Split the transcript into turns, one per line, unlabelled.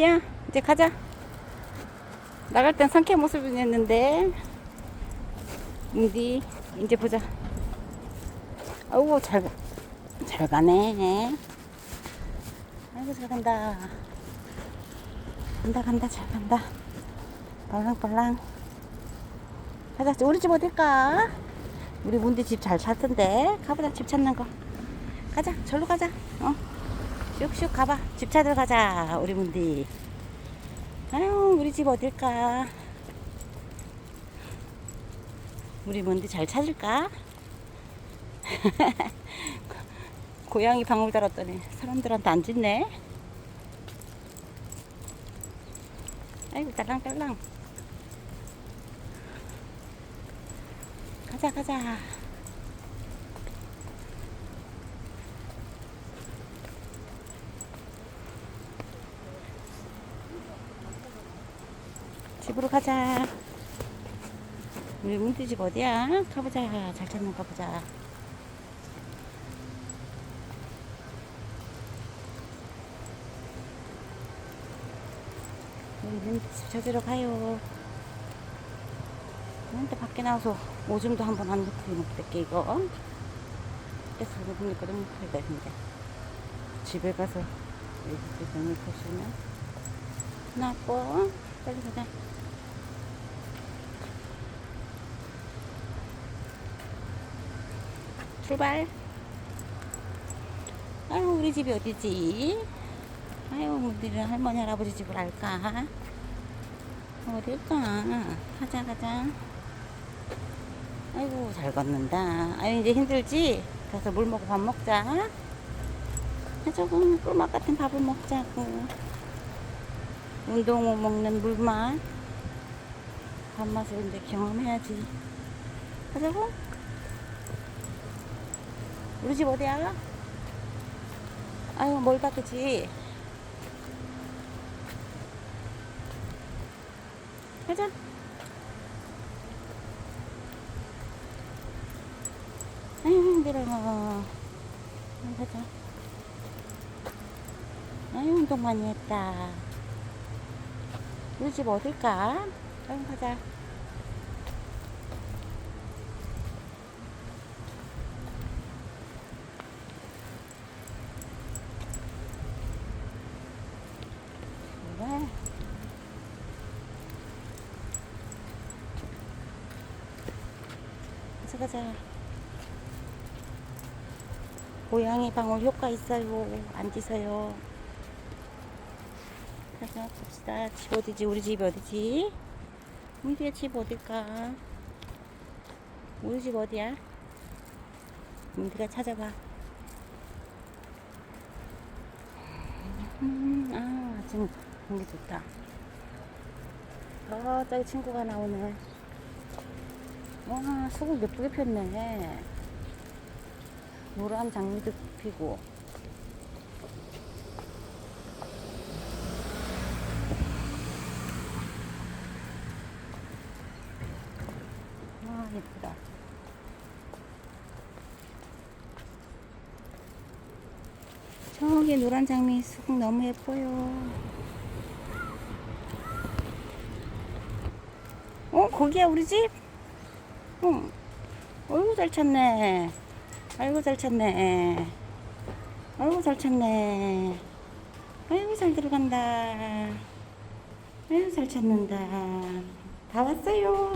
야, 이제 가자. 나갈 땐 상쾌한 모습이었는데. 인디, 이제 보자. 아우, 잘, 가- 잘 가네. 아이고, 잘 간다. 간다, 간다, 잘 간다. 빨랑빨랑. 가자, 우리 집 어딜까? 우리 문디 집 잘 찾던데. 가보자, 집 찾는 거. 가자, 절로 가자. 어. 슉슉 가봐. 집 찾으러 가자. 우리 문디. 아유, 우리 집 어딜까? 우리 문디 잘 찾을까? 고양이 방울 달았더니 사람들한테 안 짖네. 아이고, 딸랑딸랑. 가자, 가자. 집으로 가자. 우리 문디 집 어디야? 가보자. 잘 찾는 가보자. 우리 문디 집 찾으러 가요. 근데 밖에 나와서 오줌도 한 번 안 넣고 먹을게 이거. 그래서 보니까 너무 크다 근데. 집에 가서 이렇게 정리 보시면 나고 빨리 가자. 출발. 아유, 우리 집이 어디지? 아유, 우리는 할머니, 할아버지 집을 알까? 어딜까? 가자, 가자. 아이고, 잘 걷는다. 아유, 이제 힘들지? 가서 물 먹고 밥 먹자. 아, 조금 꿀맛 같은 밥을 먹자고. 운동 후 먹는 물맛. 밥맛을 이제 경험해야지. 가자고. 우리 집 어디야? 아유, 멀다, 그지? 가자. 아유, 힘들어. 가자. 아유, 운동 많이 했다. 우리 집 어딜까? 아유, 가자. 그래. 가자, 가자. 고양이 방울 효과 있어요. 안 짖어요. 가자, 봅시다. 집 어디지? 우리 집이 어디지? 우리 집 어딜까? 우리 집 어디야? 우리가 찾아봐. 음, 아, 지금 공기 좋다. 아, 저기 친구가 나오네. 와, 수국 예쁘게 폈네. 노란 장미도 피고. 와, 예쁘다. 저기 노란 장미 수국 너무 예뻐요. 어, 거기야 우리 집? 응. 어이구 잘 찾네. 아이고 잘 찾네. 아이고 잘 찾네. 아이고 잘 들어간다. 아이고 잘 찾는다. 다 왔어요.